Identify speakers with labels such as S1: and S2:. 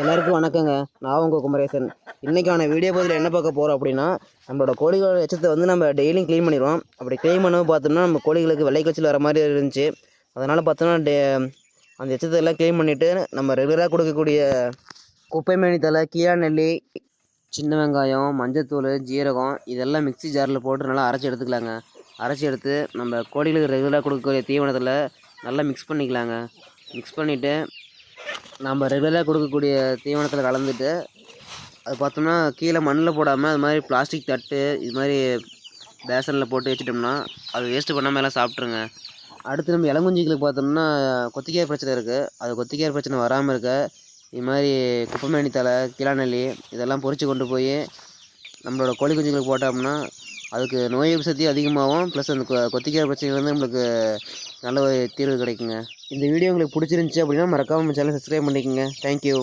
S1: எல்லாருக்கும் வணக்கங்க. நான் உங்கள் குமரேசன். இன்றைக்கான வீடியோ பதில் என்ன பார்க்க போகிறோம் அப்படின்னா நம்மளோட கோழிகளோட எச்சத்தை வந்து நம்ம டெய்லியும் க்ளீன் பண்ணிடுவோம். அப்படி க்ளீன் பண்ணவும் பார்த்தோம்னா நம்ம கோழிகளுக்கு வெள்ளை கச்சில் வர மாதிரி இருந்துச்சு. அதனால் பார்த்தோம்னா டே அந்த எச்சத்தை எல்லாம் க்ளீன் பண்ணிவிட்டு நம்ம ரெகுலராக கொடுக்கக்கூடிய குப்பை மேனித்தலை கீழா நெல்லி சின்ன வெங்காயம் மஞ்சத்தூள் ஜீரகம் இதெல்லாம் மிக்ஸி ஜாரில் போட்டு நல்லா அரைச்சி எடுத்துக்கலாங்க. அரைச்சி எடுத்து நம்ம கோழிகளுக்கு ரெகுலராக கொடுக்கக்கூடிய தீவனத்தில் நல்லா மிக்ஸ் பண்ணிக்கலாங்க. மிக்ஸ் பண்ணிவிட்டு நம்ம ரெகுலராக கொடுக்கக்கூடிய தீவனத்தில் கலந்துட்டு அது பார்த்தோம்னா கீழே மண்ணில் போடாமல் அது மாதிரி பிளாஸ்டிக் தட்டு இது மாதிரி பேசனில் போட்டு வச்சிட்டோம்னா அது வேஸ்ட்டு பண்ணாமல் எல்லாம் சாப்பிட்ருங்க அடுத்து நம்ம இளங்குஞ்சிகளுக்கு பார்த்தோம்னா கொத்திக்காய் பிரச்சனை இருக்குது அது கொத்திக்காய் பிரச்சனை வராமல் இருக்க இது மாதிரி குப்பைமேனி தலை கிளாநெல்லி இதெல்லாம் பொறிச்சு கொண்டு போய் நம்மளோட கோழி குஞ்சுகளுக்கு போட்டோம்னா அதுக்கு நோய் எதிர்ப்பு சக்தி அதிகமாகும். ப்ளஸ் அந்த கொ- கொத்திக்காய் பிரச்சனையிலேருந்து நம்மளுக்கு நல்ல ஒரு தீர்வு கிடைக்குங்க. இந்த வீடியோ உங்களுக்கு பிடிச்சிருந்துச்சி அப்படின்னா மறக்காமல் சேனல் சப்ஸ்கிரைப் பண்ணிக்கோங்க. தேங்க்யூ